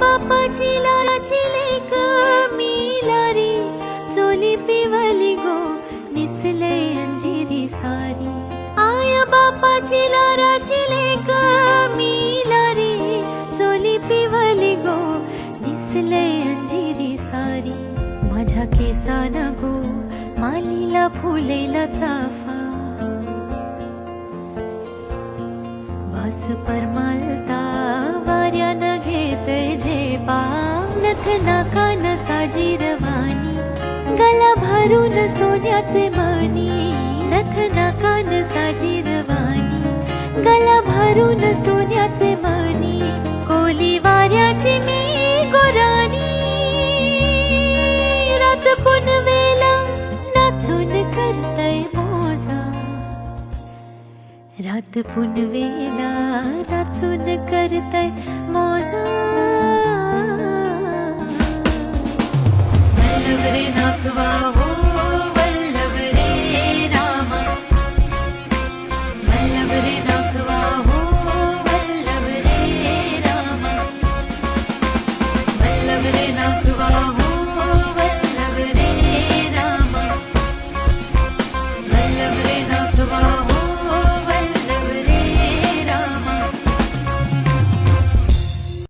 बापाची लाराची लेक मी लारी चोली पिवली गो निसले अंजिरी सारी. आया बापाची लाराची लेक मी लारी चोली पिवली गो निसले अंजिरी सारी. माझ्या केसाना गो मालीला फुलेला चाफा. नथ नाकान साजीरवाणी गला भरून सोन्याचे मानी नथ साजी साजीरवाणी गला भरून सोन्याचे मानी कोली वाऱ्याची मी गोराणी. रात पुनवेला नाचून करतय मोजा. रात पुनवेला नाचून करतय मोजा. I'm not who